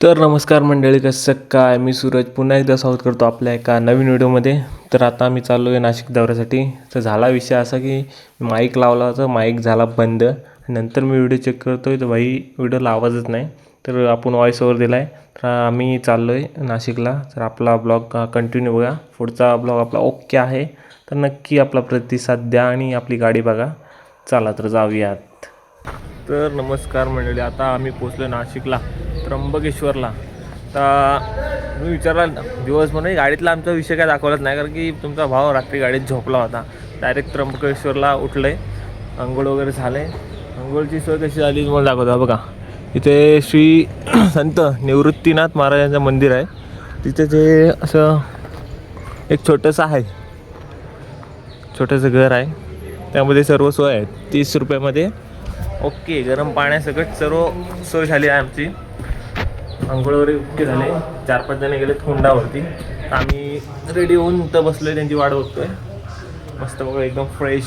तर नमस्कार मंडळी कसं काय? मी सूरज. पुन्हा एकदा स्वागत करतो आपल्या एका नवीन व्हिडिओमध्ये. तर आता आम्ही चाललो आहे नाशिक दौऱ्यासाठी. तर झाला विषय असा की माईक लावला होता. माईक झाला बंद. नंतर मी व्हिडिओ चेक करतो आहे तर भाई व्हिडिओला आवाजच नाही. तर आपण व्हॉइस ओवर दिला आहे तर आम्ही चाललो आहे नाशिकला. तर आपला ब्लॉग कंटिन्यू बघा. पुढचा ब्लॉग आपला ओके आहे. तर नक्की आपला प्रतिसाद द्या आणि आपली गाडी बघा. चला तर जाऊयात. तर नमस्कार मंडळी. आता आम्ही पोचलो नाशिकला. त्र्यंबकेश्वरला. तर मी विचारला दिवस म्हणून गाडीतला आमचा विषय काय दाखवलाच नाही कारण की तुमचा भाव रात्री गाडीत झोपला होता. डायरेक्ट त्र्यंबकेश्वरला उठलं आहे आंघोळ वगैरे झालं. आहे सोय कशी झाली तुम्हाला दाखवतो बघा. इथे श्री संत निवृत्तीनाथ महाराजांचं मंदिर आहे. तिथे ते असं एक छोटंसं आहे. छोटंसं घर आहे. त्यामध्ये सर्व सोय आहेत. तीस रुपयामध्ये. ओके गरम पाण्यासकट सर्व सोय झाली आहे आमची. आंघोळ वगैरे ओके झाले. चार पाच जण गेले हुंडावरती तर आम्ही रेडी होऊन इथं बसलोय त्यांची वाट बघतोय. मस्त बघा एकदम फ्रेश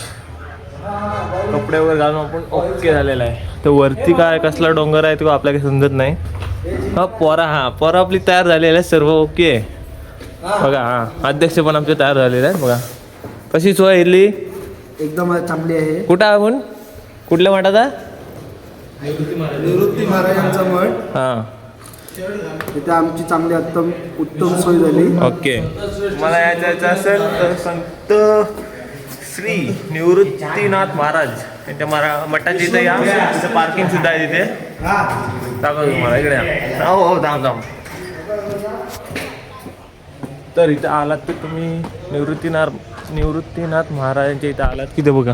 कपडे वगैरे घालून आपण ओके झालेला आहे. तर वरती काय कसला डोंगर आहे तो आपल्याला काही समजत नाही. हा पोरा हा पोरा आपली तयार झालेली आहे सर्व ओके आहे. बघा हा अध्यक्ष पण आमचे तयार झालेले आहेत बघा. कशी सोय इथली? एकदम चांगली आहे. कुठं आहे आपण? कुठल्या मठाचा निवृत्ती महाराजांचा मठ. हां. तिथे आमची चांगली उत्तम उत्तम सोय झाली. ओके. मला यायचं जायचं असेल तर संत श्री निवृत्तीनाथ महाराज. यांच्या मरा मठाच्या इथं या तिथं पार्किंग सुद्धा आहे तिथे. दाखवतो तुम्हाला इकडे या. हो हो थांब थांब तर इथं आलात तर तुम्ही निवृत्तीनाथ निवृत्तीनाथ महाराजांच्या इथं आलात. की ते बघा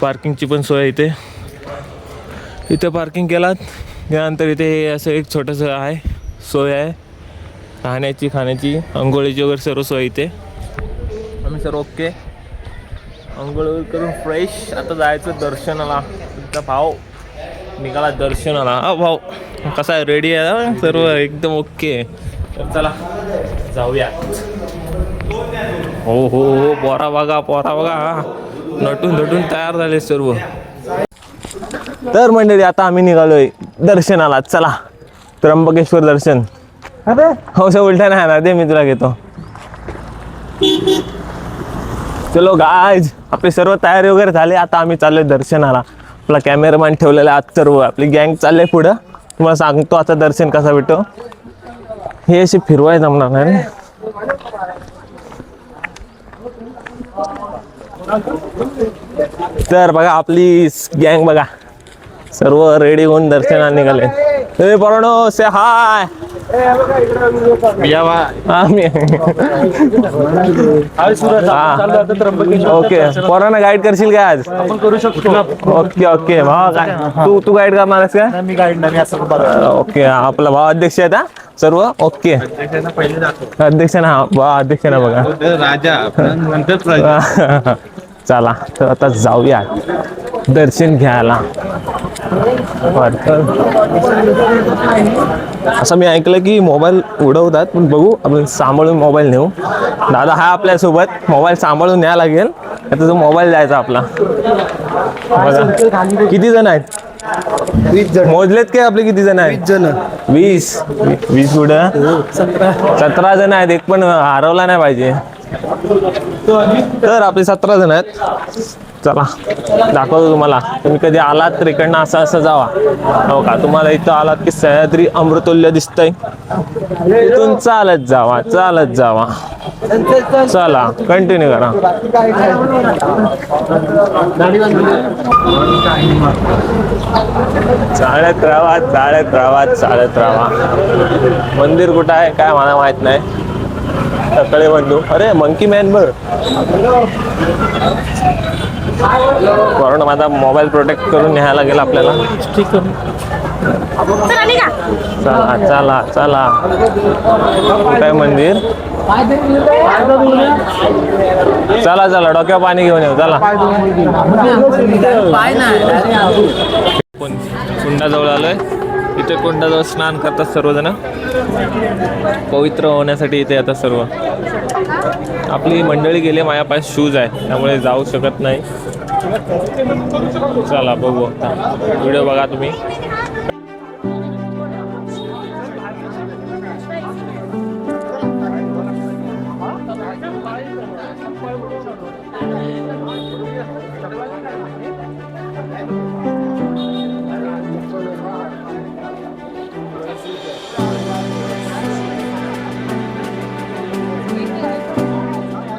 पार्किंगची पण सोय इथे. इथं पार्किंग केलात. त्यानंतर इथे असं एक छोटंसं आहे. सोय आहे. राहण्याची खाण्याची आंघोळीची वगैरे सर्व सोय इथे. आम्ही सर्व ओके आंघोळ वगैरे करून फ्रेश आता जायचं दर्शनाला. तुमचा भाव. निघाला दर्शनाला. हा भाऊ कसा आहे? रेडी आहे सर्व एकदम ओके तर चला जाऊया. हो हो हो. पोरा बघा पोरा बघा. हा. नटून नटून तयार झाले सर्व. तर मंडळी आता आम्ही निघालोय दर्शनाला. चला. त्र्यंबकेश्वर दर्शन. हो सर उलटा नाही ना दे मी तुला घेतो. चलो गायज आपली सर्व तयारी वगैरे झाली. आता आम्ही चाललोय दर्शनाला. आपला कॅमेरामॅन ठेवलेला आज सर्व आपली गँग चालले पुढं. तुम्हाला सांगतो आता दर्शन कसा भेटो हे असे फिरवाय जमणार नाही तर बघा आपली गँग बघा. सर्व रेडी होऊन दर्शनाला निघाले ए पराणो से हाय ओके. पोरांना गाईड करशील काय आज? करू शकतो. Okay okay. भावा काय? तू तू गाईड करणार आहेस का मी गाईड नाही असं ओके आपला भाव अध्यक्ष आहेत हा? सर्व? ओके. अध्यक्ष ना हा भाव अध्यक्ष ना बघा. राजा चला तर आता जाऊया. दर्शन घ्यायला. असं मी ऐकलं की मोबाईल उडवतात पण बघू आपण सांभाळून मोबाईल नेऊ. दादा हा आपल्यासोबत मोबाईल सांभाळून न्यायला लागेल. आता तो मोबाईल द्यायचा आपला. बघा. किती जण आहेत? वीस जण. मोजलेत काय आपले किती जण आहेत? जण. वीस. वीस कुठं? सतरा जण आहेत एक पण हरवला नाही पाहिजे. तर आपले सतरा जण आहेत. चला दाखवतो तुम्हाला. तुम्ही कधी आलात तर इकडनं असं असं जावा. हो का? तुम्हाला इथं आलात की सह्याद्री अमृतुल्य दिसतंय. इथून चालत जावा चालत जावा. चला कंटिन्यू करा. चालत राहा चालत राहा चालत राहा. मंदिर कुठं आहे? काय मला माहीत नाही. सकाळी बंधू अरे मंकी मॅन बर कारण माझा मोबाईल प्रोटेक्ट करून न्यायला लागेल आपल्याला. चला चला चला काय मंदिर? चला चला डोक्यावर पाणी घेऊन येऊ चला. पण कुंडाजवळ आलोय. इथे कुंडाजवळ स्नान करतात सर्वजण. पवित्र होण्यासाठी इथे येतात सर्व. आपली मंडळी गेली माझ्या पास शूज आहे त्यामुळे जाऊ शकत नाही. चला बघू आता. व्हिडिओ बघा तुम्ही.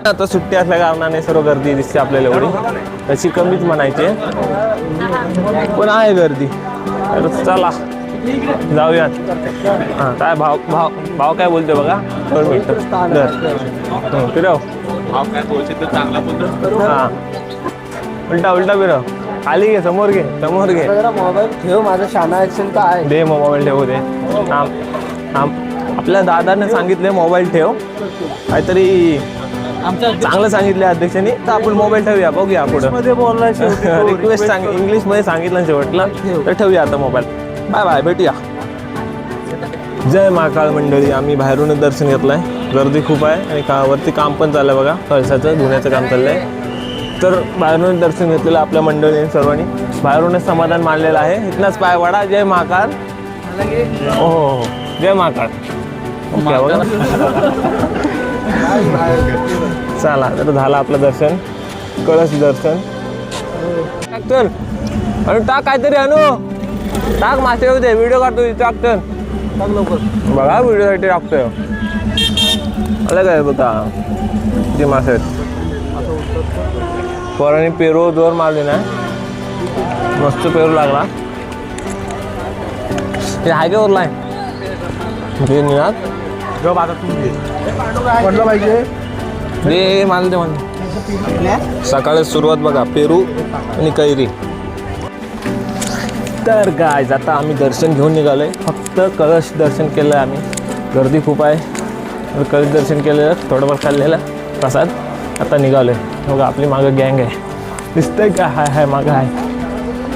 आता सुट्टी असल्या कारणाने सर्व गर्दी दिसते आपल्याला एवढी. तशी कमीच म्हणायची. पण आहे गर्दी. तर चला जाऊयात. हां काय भाव भाव भाव काय बोलतो बघा? दोन मिनटं. दर. हं, फिरव. हां. उलटा उलटा फिरव. खाली घे समोर घे समोर घे. मोबाईल ठेव माझा शाना ॲक्शन तर आहे. दे मोबाईल ठेवू दे. थांब आपल्या दादाने सांगितले मोबाईल ठेव. काहीतरी चांगलं सांगितलं अध्यक्षांनी. तर आपण मोबाईल ठेवूया बघूया पुढं. मध्ये बोलला रिक्वेस्ट सांग इंग्लिशमध्ये सांगितलं शेवटला तर ठेवूया आता मोबाईल बाय बाय भेटूया. जय महाकाळ मंडळी आम्ही बाहेरूनच दर्शन घेतलंय. गर्दी खूप आहे आणि का वरती काम पण चाललंय बघा कळसाचं धुण्याचं काम चाललंय. तर बाहेरूनच दर्शन घेतलेलं आपल्या मंडळीने सर्वांनी. बाहेरूनच समाधान मानलेलं आहे. इथलाच पाय वाडा जय महाकाळ. हो हो हो. जय महाकाळ. चला तर झालं आपलं दर्शन. कळस दर्शन. टाक तर अरे टाक काहीतरी आणू टाक मासे येऊ दे. व्हिडिओ काढतो टाक तर बघा व्हिडिओसाठी टाकतोय. आलं काय बघा? ते मासे आहेत पोरांनी पेरू जोर मारली ना? मस्त पेरू लागला. ते आहे. ते पडलं पाहिजे. रे मला म्हण. सकाळी सुरुवात बघा पेरू आणि कैरी. तर काय आता आम्ही दर्शन घेऊन निघालोय. फक्त कळश दर्शन केलं आहे आम्ही. गर्दी खूप आहे. कळश दर्शन केलेलं थोडंफार खाल्लेलं प्रसाद. आता निघालोय. बघा आपली मागं गँग आहे. दिसतंय का? हाय हाय मागं आहे.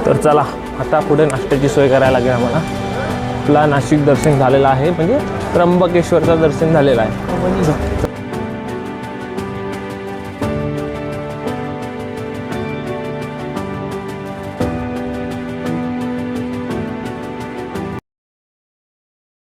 तर चला आता पुढे नाश्त्याची सोय करायला लागेल आम्हाला. आपला नाशिक दर्शन झालेलं आहे. म्हणजे त्र्यंबकेश्वरचं दर्शन झालेलं आहे.